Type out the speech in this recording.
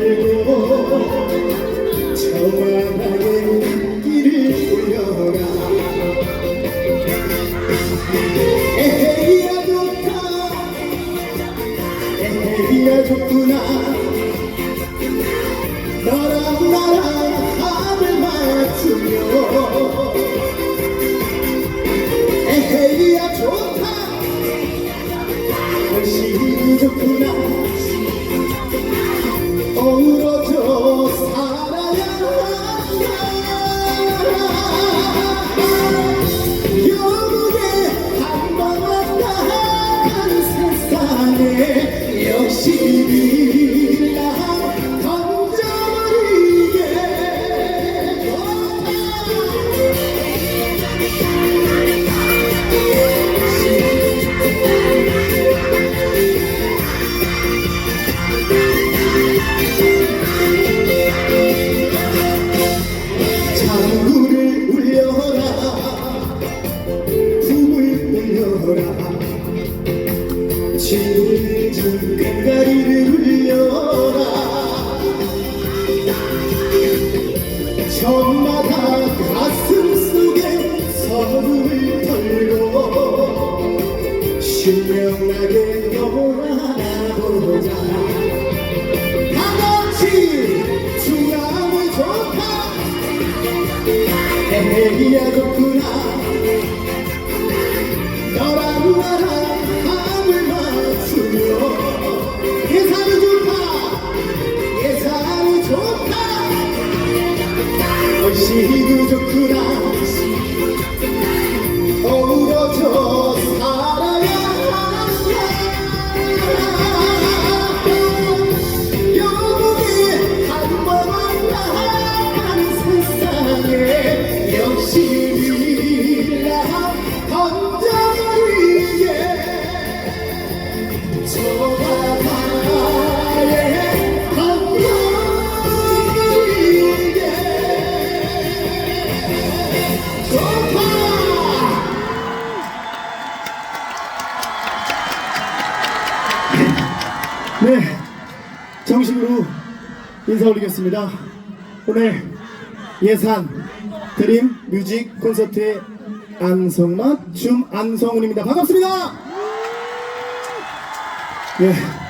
Amen. ti. 에헤이야 좋구나 너랑 나랑 네, 정식으로 인사 올리겠습니다. 오늘 예산 드림 뮤직 콘서트의 안성맞 춤 안성훈입니다. 반갑습니다. 예.